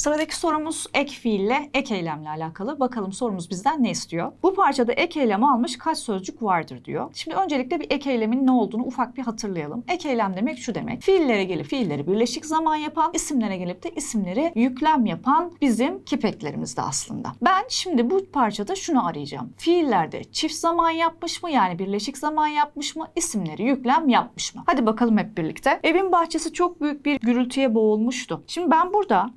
Sıradaki sorumuz ek fiille ek eylemle alakalı. Bakalım sorumuz bizden ne istiyor? Bu parçada ek eylem almış kaç sözcük vardır diyor. Şimdi öncelikle bir ek eylemin ne olduğunu ufak bir hatırlayalım. Ek eylem demek şu demek. Fiillere gelip fiilleri birleşik zaman yapan, isimlere gelip de isimleri yüklem yapan bizim kipeklerimizde aslında. Ben şimdi bu parçada şunu arayacağım. Fiillerde çift zaman yapmış mı yani birleşik zaman yapmış mı? İsimleri yüklem yapmış mı? Hadi bakalım hep birlikte. Evin bahçesi çok büyük bir gürültüye boğulmuştu. Şimdi ben burada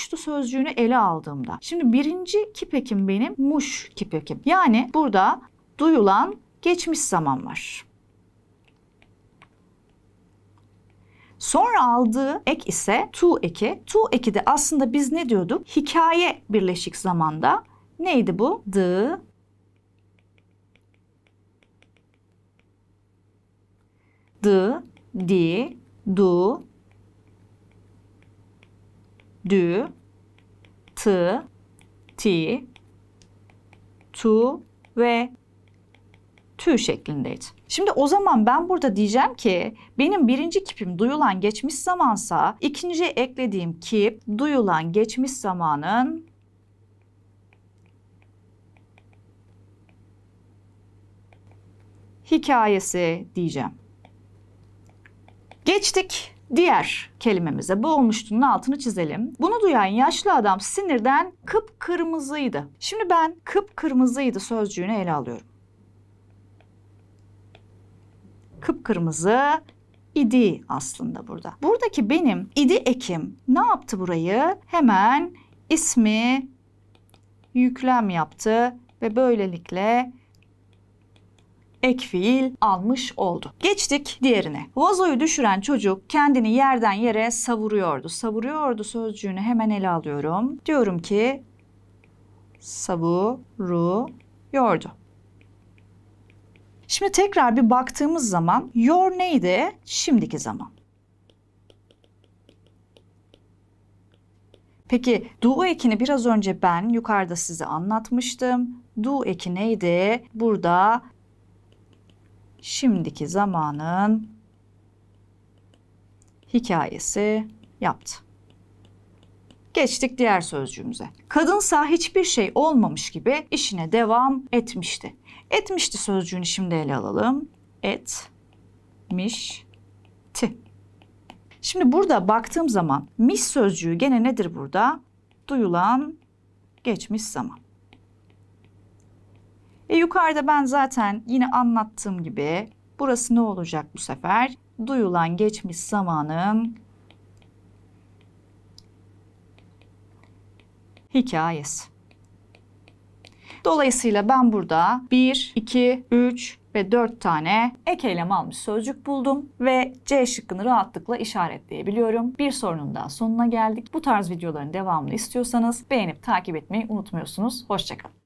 boğulmuştu sözcüğünü ele aldığımda. Şimdi birinci kipekim benim muş kipekim. Yani burada duyulan geçmiş zaman var. Sonra aldığı ek ise to eki. To eki de aslında biz ne diyorduk? Hikaye birleşik zamanda. Neydi bu? The the, di, du, dü, tı, ti, tu ve tü şeklindeydi. Şimdi o zaman ben burada diyeceğim ki benim birinci kipim duyulan geçmiş zamansa ikinciye eklediğim kip duyulan geçmiş zamanın hikayesi diyeceğim. Geçtik diğer kelimemize. Bu olmuştunun altını çizelim. Bunu duyan yaşlı adam sinirden kıpkırmızıydı. Şimdi ben kıpkırmızıydı sözcüğünü ele alıyorum. Kıpkırmızı idi aslında burada. Buradaki benim idi ekim ne yaptı burayı? Hemen ismi yüklem yaptı ve böylelikle ek fiil almış oldu. Geçtik diğerine. Vazoyu düşüren çocuk kendini yerden yere savuruyordu. Savuruyordu sözcüğünü hemen ele alıyorum. Diyorum ki savuruyordu. Şimdi tekrar bir baktığımız zaman your neydi? Şimdiki zaman. Peki do ekini biraz önce ben yukarıda size anlatmıştım. Do eki neydi? Burada şimdiki zamanın hikayesi yaptı. Geçtik diğer sözcüğümüze. Kadınsa hiçbir şey olmamış gibi işine devam etmişti. Etmişti sözcüğünü şimdi ele alalım. Etmişti. Şimdi burada baktığım zaman mis sözcüğü gene nedir burada? Duyulan geçmiş zaman. E yukarıda ben zaten yine anlattığım gibi burası ne olacak bu sefer? Duyulan geçmiş zamanın hikayesi. Dolayısıyla ben burada 1, 2, 3 ve 4 tane ek eylem almış sözcük buldum ve C şıkkını rahatlıkla işaretleyebiliyorum. Bir sorunun daha sonuna geldik. Bu tarz videoların devamını istiyorsanız beğenip takip etmeyi unutmuyorsunuz. Hoşçakalın.